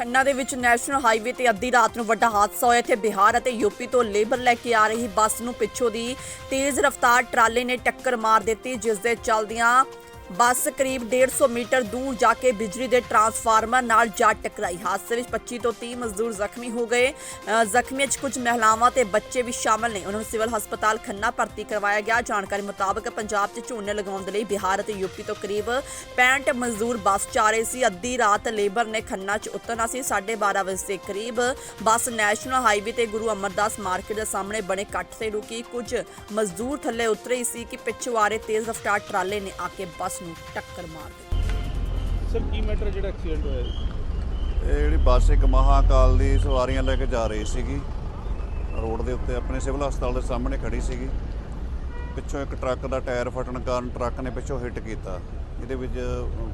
ਖੰਨਾ ਦੇ ਵਿੱਚ national highway ਤੇ ਅੱਧੀ ਰਾਤ ਨੂੰ ਵੱਡਾ ਹਾਦਸਾ ਹੋਇਆ। ਇੱਥੇ ਬਿਹਾਰ ਅਤੇ ਯੂਪੀ ਤੋਂ ਲੇਬਰ ਲੈ ਕੇ ਆ ਰਹੀ ਬੱਸ ਨੂੰ ਪਿੱਛੋਂ ਦੀ ਤੇਜ਼ ਰਫ਼ਤਾਰ ਟਰਾਲੇ ਨੇ ਟੱਕਰ ਮਾਰ ਦਿੱਤੀ ਜਿਸ ਦੇ ਚੱਲਦਿਆਂ ਬੱਸ ਕਰੀਬ 150 ਮੀਟਰ ਦੂਰ ਜਾ ਕੇ ਬਿਜਲੀ ਦੇ ਟਰਾਂਸਫਾਰਮਰ ਨਾਲ ਜਾ ਟਕਰਾਈ। ਹਾਦਸੇ ਵਿੱਚ 25 ਤੋਂ 30 ਮਜ਼ਦੂਰ ਜ਼ਖਮੀ ਹੋ ਗਏ। ਅ, ਜ਼ਖਮੀਆਂ 'ਚ ਕੁਝ ਮਹਿਲਾਵਾਂ ਤੇ ਬੱਚੇ ਵੀ ਸ਼ਾਮਲ ਨੇ। ਉਹਨਾਂ ਨੂੰ ਸਿਵਲ ਹਸਪਤਾਲ ਖੰਨਾ ਭਰਤੀ ਕਰਵਾਇਆ ਗਿਆ। ਜਾਣਕਾਰੀ ਮੁਤਾਬਕ ਪੰਜਾਬ 'ਚ ਝੋਨੇ ਲਗਾਉਣ ਦੇ ਲਈ ਬਿਹਾਰ ਅਤੇ ਯੂਪੀ ਤੋਂ ਕਰੀਬ 65 ਮਜ਼ਦੂਰ ਬੱਸ 'ਚ ਆ ਰਹੇ ਸੀ। ਅੱਧੀ ਰਾਤ ਲੇਬਰ ਨੇ ਖੰਨਾ 'ਚ ਉਤਰਨਾ ਸੀ। 12:30 ਵਜੇ ਦੇ ਕਰੀਬ ਬੱਸ ਨੈਸ਼ਨਲ ਹਾਈਵੇ ਤੇ ਗੁਰੂ ਅਮਰਦਾਸ ਮਾਰਕੀਟ ਦੇ ਸਾਹਮਣੇ ਬਣੇ ਕੱਟ ਤੇ ਰੁਕੀ। ਕੁਝ ਮਜ਼ਦੂਰ ਥੱਲੇ ਉਤਰੇ। ਹੀ ਸੀ ਕਿ ਪਿੱਛੋਂ ਆ ਰਹੇ ਤੇਜ਼ ਰਫ਼ਤਾਰ ਟਰਾਲੇ ਨੇ ਆ ਕੇ ਬੱਸ ਨੂੰ ਟੱਕਰ ਮਾਰ ਦਿੱਤੀ। ਸਰ ਕੀ ਮੈਟਰ ਜਿਹੜਾ ਐਕਸੀਡੈਂਟ ਹੋਇਆ? ਇਹ ਜਿਹੜੀ ਬੱਸ ਇੱਕ ਮਹਾਕਾਲ ਦੀ ਸਵਾਰੀਆਂ ਲੈ ਕੇ ਜਾ ਰਹੀ ਸੀਗੀ। ਰੋਡ ਦੇ ਉੱਤੇ ਆਪਣੇ ਸਿਵਲ ਹਸਪਤਾਲ ਦੇ ਸਾਹਮਣੇ ਖੜੀ ਸੀਗੀ। ਪਿੱਛੋਂ ਇੱਕ ਟਰੱਕ ਦਾ ਟਾਇਰ ਫਟਣ ਕਾਰਨ ਟਰੱਕ ਨੇ ਪਿੱਛੋਂ ਹਿੱਟ ਕੀਤਾ। ਇਹਦੇ ਵਿੱਚ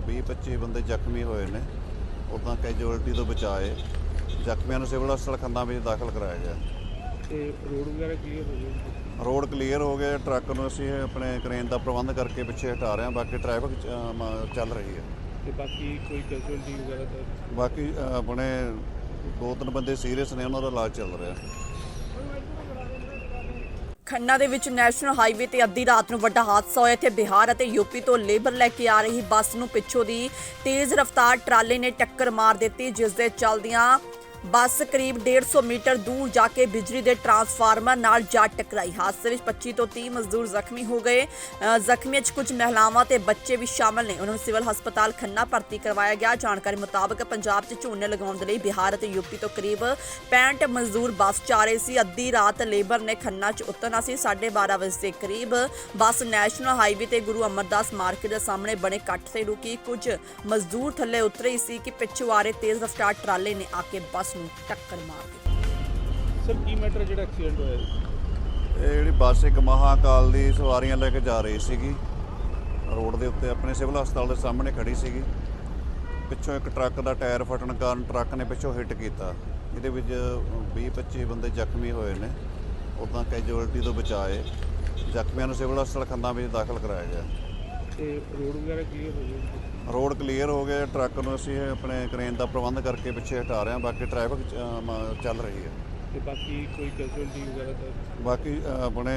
20-25 ਬੰਦੇ ਜ਼ਖਮੀ ਹੋਏ ਨੇ। ਉਦਾਂ ਕੈਜੂਅਲਟੀ ਤੋਂ ਬਚਾਏ। ਜ਼ਖਮੀਆਂ ਨੂੰ ਸਿਵਲ ਹਸਪਤਾਲ ਖੰਨਾ ਵਿੱਚ ਦਾਖਲ ਕਰਾਇਆ ਗਿਆ। ਤੇ ਰੋਡ ਵਗੈਰਾ ਕਲੀਅਰ ਹੋ ਗਿਆ ਜੀ? ਰੋਡ ਕਲੀਅਰ ਹੋ ਗਿਆ ਟਰੱਕ ਨੂੰ ਅਸੀਂ ਆਪਣੇ ਕ੍ਰੇਨ ਦਾ ਪ੍ਰਬੰਧ ਕਰਕੇ ਪਿੱਛੇ ਹਟਾ ਰਹੇ ਹਾਂ ਬਾਕੀ ਟ੍ਰੈਫਿਕ ਚੱਲ ਰਹੀ ਹੈ। ਤੇ ਬਾਕੀ ਕੋਈ ਕੈਜੂਅਲਟੀ ਵਗੈਰਾ ਤਾਂ ਬਾਕੀ ਅ, ਆਪਣੇ ਦੋ ਤਿੰਨ ਬੰਦੇ ਸੀਰੀਅਸ ਨੇ ਉਹਨਾਂ ਦਾ ਇਲਾਜ ਚੱਲ ਰਿਹਾ। ਖੰਨਾ ਦੇ ਵਿੱਚ ਨੈਸ਼ਨਲ ਹਾਈਵੇ ਤੇ ਅੱਧੀ ਰਾਤ ਨੂੰ ਵੱਡਾ ਹਾਦਸਾ ਹੋਇਆ। ਇੱਥੇ ਬਿਹਾਰ ਅਤੇ ਯੂਪੀ ਤੋਂ ਲੇਬਰ ਲੈ ਕੇ ਆ ਰਹੀ ਬੱਸ ਨੂੰ ਪਿੱਛੋਂ ਦੀ ਤੇਜ਼ ਰਫ਼ਤਾਰ ਟਰਾਲੇ ਨੇ ਟੱਕਰ ਮਾਰ ਦਿੱਤੀ ਜਿਸ ਦੇ ਚੱਲਦਿਆਂ ਬੱਸ ਕਰੀਬ 150 ਮੀਟਰ ਦੂਰ ਜਾ ਕੇ ਬਿਜਲੀ ਦੇ ਟਰਾਂਸਫਾਰਮਰ ਨਾਲ ਜਾ ਟਕਰਾਈ। ਹਾਦਸੇ ਵਿੱਚ 25 ਤੋਂ 30 ਮਜ਼ਦੂਰ ਜ਼ਖਮੀ ਹੋ ਗਏ। ਅ, ਜ਼ਖਮੀਆਂ 'ਚ ਕੁਝ ਮਹਿਲਾਵਾਂ ਤੇ ਬੱਚੇ ਵੀ ਸ਼ਾਮਲ ਨੇ। ਉਹਨਾਂ ਨੂੰ ਸਿਵਲ ਹਸਪਤਾਲ ਖੰਨਾ ਭਰਤੀ ਕਰਵਾਇਆ ਗਿਆ। ਜਾਣਕਾਰੀ ਮੁਤਾਬਕ ਪੰਜਾਬ 'ਚ ਝੋਨੇ ਲਗਾਉਣ ਦੇ ਲਈ ਬਿਹਾਰ ਅਤੇ ਯੂਪੀ ਤੋਂ ਕਰੀਬ 65 ਮਜ਼ਦੂਰ ਬੱਸ 'ਚ ਆ ਰਹੇ ਸੀ। ਅੱਧੀ ਰਾਤ ਲੇਬਰ ਨੇ ਖੰਨਾ 'ਚ ਉਤਰਨਾ ਸੀ। 12:30 ਵਜੇ ਦੇ ਕਰੀਬ ਬੱਸ ਨੈਸ਼ਨਲ ਹਾਈਵੇ ਤੇ ਗੁਰੂ ਅਮਰਦਾਸ ਮਾਰਕੀਟ ਦੇ ਸਾਹਮਣੇ ਬਣੇ ਕੱਟ ਤੇ ਰੁਕੀ। ਕੁਝ ਮਜ਼ਦੂਰ ਥੱਲੇ ਉਤਰੇ। ਸੀ ਕਿ ਪਿੱਛੋਂ ਆ ਰਹੇ ਤੇਜ਼ ਰਫ਼ਤਾਰ ਟਰਾਲੇ ਨੇ ਆ ਕੇ ਬੱਸ ਨੂੰ ਟੱਕਰ ਮਾਰ ਦਿੱਤੀ। ਸਰ ਕੀ ਮੈਟਰ ਜਿਹੜਾ ਐਕਸੀਡੈਂਟ ਹੋਇਆ? ਇਹ ਜਿਹੜੀ ਬੱਸ ਇੱਕ ਮਹਾਕਾਲ ਦੀ ਸਵਾਰੀਆਂ ਲੈ ਕੇ ਜਾ ਰਹੀ ਸੀਗੀ। ਰੋਡ ਦੇ ਉੱਤੇ ਆਪਣੇ ਸਿਵਲ ਹਸਪਤਾਲ ਦੇ ਸਾਹਮਣੇ ਖੜੀ ਸੀਗੀ। ਪਿੱਛੋਂ ਇੱਕ ਟਰੱਕ ਦਾ ਟਾਇਰ ਫਟਣ ਕਾਰਨ ਟਰੱਕ ਨੇ ਪਿੱਛੋਂ ਹਿੱਟ ਕੀਤਾ। ਇਹਦੇ ਵਿੱਚ 20-25 ਬੰਦੇ ਜ਼ਖਮੀ ਹੋਏ ਨੇ। ਉਦਾਂ ਕੈਜੂਅਲਟੀ ਤੋਂ ਬਚਾਏ। ਜ਼ਖਮੀਆਂ ਨੂੰ ਸਿਵਲ ਹਸਪਤਾਲ ਖੰਨਾ ਵਿੱਚ ਦਾਖਲ ਕਰਾਇਆ ਗਿਆ। ਤੇ ਰੋਡ ਵਗੈਰਾ ਕਲੀਅਰ ਹੋ ਗਿਆ ਜੀ? ਰੋਡ ਕਲੀਅਰ ਹੋ ਗਿਆ ਟਰੱਕ ਨੂੰ ਅਸੀਂ ਆਪਣੇ ਕ੍ਰੇਨ ਦਾ ਪ੍ਰਬੰਧ ਕਰਕੇ ਪਿੱਛੇ ਹਟਾ ਰਹੇ ਹਾਂ ਬਾਕੀ ਟ੍ਰੈਫਿਕ ਚੱਲ ਰਹੀ ਹੈ। ਤੇ ਬਾਕੀ ਕੋਈ ਕੈਜੂਅਲਟੀ ਵਗੈਰਾ ਤਾਂ ਬਾਕੀ ਅ, ਆਪਣੇ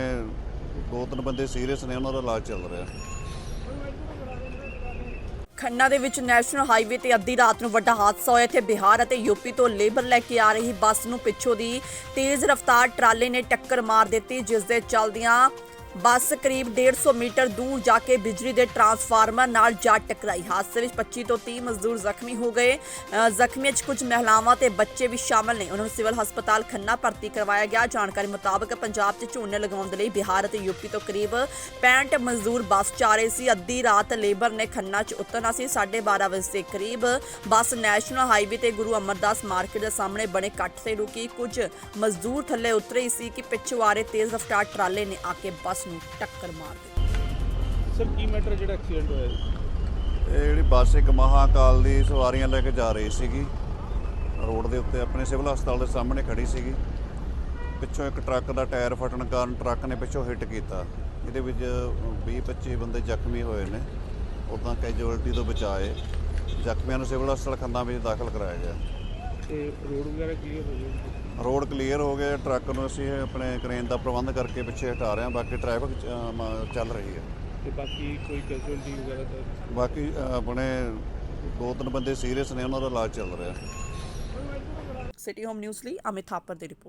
ਦੋ ਤਿੰਨ ਬੰਦੇ ਸੀਰੀਅਸ ਨੇ ਉਹਨਾਂ ਦਾ ਇਲਾਜ ਚੱਲ ਰਿਹਾ। ਖੰਨਾ ਦੇ ਵਿੱਚ ਨੈਸ਼ਨਲ ਹਾਈਵੇ ਤੇ ਅੱਧੀ ਰਾਤ ਨੂੰ ਵੱਡਾ ਹਾਦਸਾ ਹੋਇਆ। ਇੱਥੇ ਬਿਹਾਰ ਅਤੇ ਯੂਪੀ ਤੋਂ ਲੇਬਰ ਲੈ ਕੇ ਆ ਰਹੀ ਬੱਸ ਨੂੰ ਪਿੱਛੋਂ ਦੀ ਤੇਜ਼ ਰਫ਼ਤਾਰ ਟਰਾਲੇ ਨੇ ਟੱਕਰ ਮਾਰ ਦਿੱਤੀ ਜਿਸ ਦੇ ਚੱਲਦਿਆਂ ਬੱਸ ਕਰੀਬ 150 ਮੀਟਰ ਦੂਰ ਜਾ ਕੇ ਬਿਜਲੀ ਦੇ ਟਰਾਂਸਫਾਰਮਰ ਨਾਲ ਜਾ ਟਕਰਾਈ। ਹਾਦਸੇ ਵਿੱਚ 25 ਤੋਂ 30 ਮਜ਼ਦੂਰ ਜ਼ਖਮੀ ਹੋ ਗਏ। ਅ, ਜ਼ਖਮੀਆਂ 'ਚ ਕੁਝ ਮਹਿਲਾਵਾਂ ਤੇ ਬੱਚੇ ਵੀ ਸ਼ਾਮਲ ਨੇ। ਉਹਨਾਂ ਨੂੰ ਸਿਵਲ ਹਸਪਤਾਲ ਖੰਨਾ ਭਰਤੀ ਕਰਵਾਇਆ ਗਿਆ। ਜਾਣਕਾਰੀ ਮੁਤਾਬਕ ਪੰਜਾਬ 'ਚ ਝੋਨੇ ਲਗਾਉਣ ਦੇ ਲਈ ਬਿਹਾਰ ਅਤੇ ਯੂਪੀ ਤੋਂ ਕਰੀਬ 65 ਮਜ਼ਦੂਰ ਬੱਸ 'ਚ ਆ ਰਹੇ ਸੀ। ਅੱਧੀ ਰਾਤ ਲੇਬਰ ਨੇ ਖੰਨਾ 'ਚ ਉਤਰਨਾ ਸੀ। 12:30 ਵਜੇ ਦੇ ਕਰੀਬ ਬੱਸ ਨੈਸ਼ਨਲ ਹਾਈਵੇ ਤੇ ਗੁਰੂ ਅਮਰਦਾਸ ਮਾਰਕੀਟ ਦੇ ਸਾਹਮਣੇ ਬਣੇ ਕੱਟ ਤੇ ਰੁਕੀ। ਕੁਝ ਮਜ਼ਦੂਰ ਥੱਲੇ ਉਤਰੇ। ਸੀ ਕਿ ਪਿੱਛੋਂ ਆ ਰਹੇ ਤੇਜ਼ ਰਫ਼ਤਾਰ ਟਰਾਲੇ ਨੇ ਆ ਕੇ ਬੱਸ ਨੂੰ ਟੱਕਰ ਮਾਰ ਦਿੱਤੀ। ਸਰ ਕੀ ਮੈਟਰ ਜਿਹੜਾ ਐਕਸੀਡੈਂਟ ਹੋਇਆ? ਇਹ ਜਿਹੜੀ ਬੱਸ ਇੱਕ ਮਹਾਕਾਲ ਦੀ ਸਵਾਰੀਆਂ ਲੈ ਕੇ ਜਾ ਰਹੀ ਸੀਗੀ। ਰੋਡ ਦੇ ਉੱਤੇ ਆਪਣੇ ਸਿਵਲ ਹਸਪਤਾਲ ਦੇ ਸਾਹਮਣੇ ਖੜੀ ਸੀਗੀ। ਪਿੱਛੋਂ ਇੱਕ ਟਰੱਕ ਦਾ ਟਾਇਰ ਫਟਣ ਕਾਰਨ ਟਰੱਕ ਨੇ ਪਿੱਛੋਂ ਹਿੱਟ ਕੀਤਾ। ਇਹਦੇ ਵਿੱਚ 20-25 ਬੰਦੇ ਜ਼ਖਮੀ ਹੋਏ ਨੇ। ਉਦਾਂ ਕੈਜੂਅਲਟੀ ਤੋਂ ਬਚਾਏ। ਜ਼ਖਮੀਆਂ ਨੂੰ ਸਿਵਲ ਹਸਪਤਾਲ ਖੰਨਾ ਵਿੱਚ ਦਾਖਲ ਕਰਾਇਆ ਗਿਆ। ਤੇ ਰੋਡ ਵਗੈਰਾ ਕਲੀਅਰ ਹੋ ਗਿਆ? ਰੋਡ ਕਲੀਅਰ ਹੋ ਗਿਆ ਟਰੱਕ ਨੂੰ ਅਸੀਂ ਆਪਣੇ ਕ੍ਰੇਨ ਦਾ ਪ੍ਰਬੰਧ ਕਰਕੇ ਪਿੱਛੇ ਹਟਾ ਰਹੇ ਹਾਂ ਬਾਕੀ ਟ੍ਰੈਫਿਕ ਚੱਲ ਰਹੀ ਹੈ। ਤੇ ਬਾਕੀ ਕੋਈ ਕੈਜੂਅਲਟੀ ਵਗੈਰਾ ਤਾਂ ਬਾਕੀ ਆਪਣੇ ਦੋ ਤਿੰਨ ਬੰਦੇ ਸੀਰੀਅਸ ਨੇ ਉਹਨਾਂ ਦਾ ਇਲਾਜ ਚੱਲ ਰਿਹਾ। ਸਿਟੀ ਹੋਮ ਨਿਊਜ਼ ਲਈ ਅਮਿਤ ਥਾਪਰ ਦੀ ਰਿਪੋਰਟ।